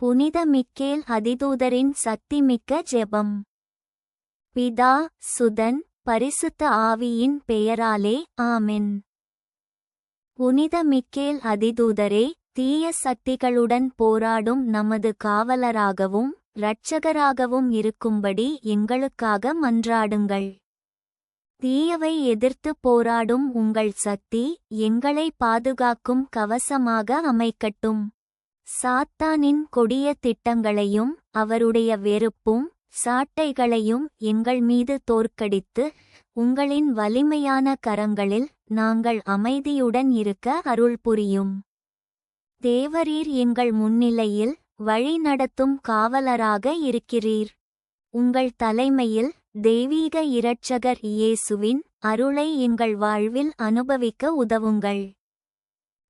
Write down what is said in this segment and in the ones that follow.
புனித மிக்கேல் அதிதூதரின் சக்திமிக்க ஜெபம். பிதா சுதன் பரிசுத்த ஆவியின் பெயராலே ஆமென். புனித மிக்கேல் அதிதூதரே தீய சக்திகளுடன் போராடும் நமது காவலராகவும் இரட்சகராகவும் இருக்கும்படி எங்களுக்காக மன்றாடுங்கள். தீயவை எதிர்த்து போராடும் உங்கள் சக்தி எங்களை பாதுகாக்கும் கவசமாக அமைக்கட்டும். சாத்தானின் கொடிய திட்டங்களையும் அவருடைய வெறுப்பும் சாட்டைகளையும் எங்கள் மீது தோற்கடித்து உங்களின் வலிமையான கரங்களில் நாங்கள் அமைதியுடன் இருக்க அருள் புரியும். தேவரீர் எங்கள் முன்னிலையில் வழிநடத்தும் காவலராக இருக்கிறீர். உங்கள் தலைமையில் தெய்வீக இரட்சகர் இயேசுவின் அருளை எங்கள் வாழ்வில் அனுபவிக்க உதவுங்கள்.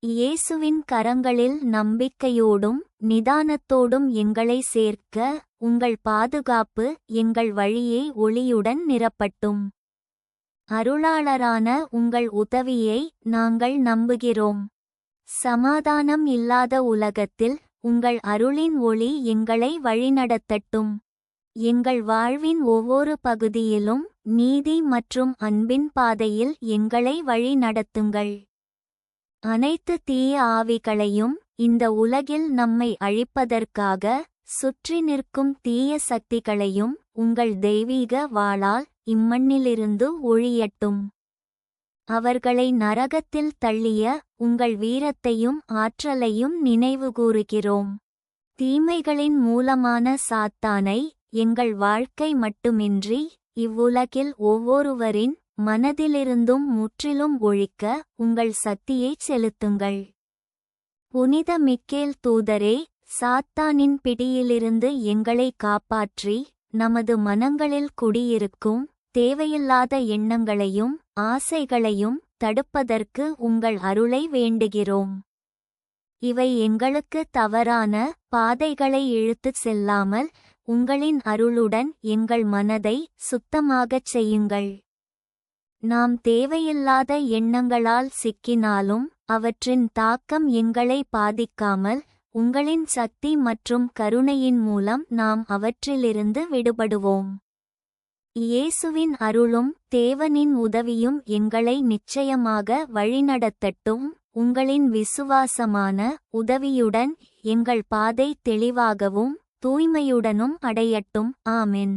இயேசுவின் கரங்களில் நம்பிக்கையோடும் நிதானத்தோடும் எங்களை சேர்க்க உங்கள் பாதுகாப்பு எங்கள் வழியை ஒளியுடன் நிரப்பட்டும். அருளாளரான உங்கள் உதவியை நாங்கள் நம்புகிறோம். சமாதானம் இல்லாத உலகத்தில் உங்கள் அருளின் ஒளி எங்களை வழிநடத்தட்டும். எங்கள் வாழ்வின் ஒவ்வொரு பகுதியிலும் நீதி மற்றும் அன்பின் பாதையில் எங்களை வழி நடத்துங்கள் அனைத்து தீய ஆவிகளையும் இந்த உலகில் நம்மை அழிப்பதற்காக சுற்றி நிற்கும் தீய சக்திகளையும் உங்கள் தெய்வீக வாளால் இம்மண்ணிலிருந்து ஒழியட்டும். அவர்களை நரகத்தில் தள்ளிய உங்கள் வீரத்தையும் ஆற்றலையும் நினைவுகூறுகிறோம் தீமைகளின் மூலமான சாத்தானை எங்கள் வாழ்க்கை மட்டுமின்றி இவ்வுலகில் ஒவ்வொருவரின் மனதிலிருந்தும் முற்றிலும் ஒழிக்க உங்கள் சக்தியைச் செலுத்துங்கள். புனித மிக்கேல் தூதரே சாத்தானின் பிடியிலிருந்து எங்களை காப்பாற்றி நமது மனங்களில் குடியிருக்கும் தேவையில்லாத எண்ணங்களையும் ஆசைகளையும் தடுப்பதற்கு உங்கள் அருளை வேண்டுகிறோம். இவை எங்களுக்கு தவறான பாதைகளை இழுத்துச் செல்லாமல் உங்களின் அருளுடன் எங்கள் மனதை சுத்தமாகச் செய்யுங்கள். நாம் தேவையில்லாத எண்ணங்களால் சிக்கினாலும் அவற்றின் தாக்கம் எங்களை பாதிக்காமல் உங்களின் சக்தி மற்றும் கருணையின் மூலம் நாம் அவற்றிலிருந்து விடுபடுவோம். இயேசுவின் அருளும் தேவனின் உதவியும் எங்களை நிச்சயமாக வழிநடத்தட்டும். உங்களின் விசுவாசமான உதவியுடன் எங்கள் பாதை தெளிவாகவும் தூய்மையுடனும் அடையட்டும். ஆமென்.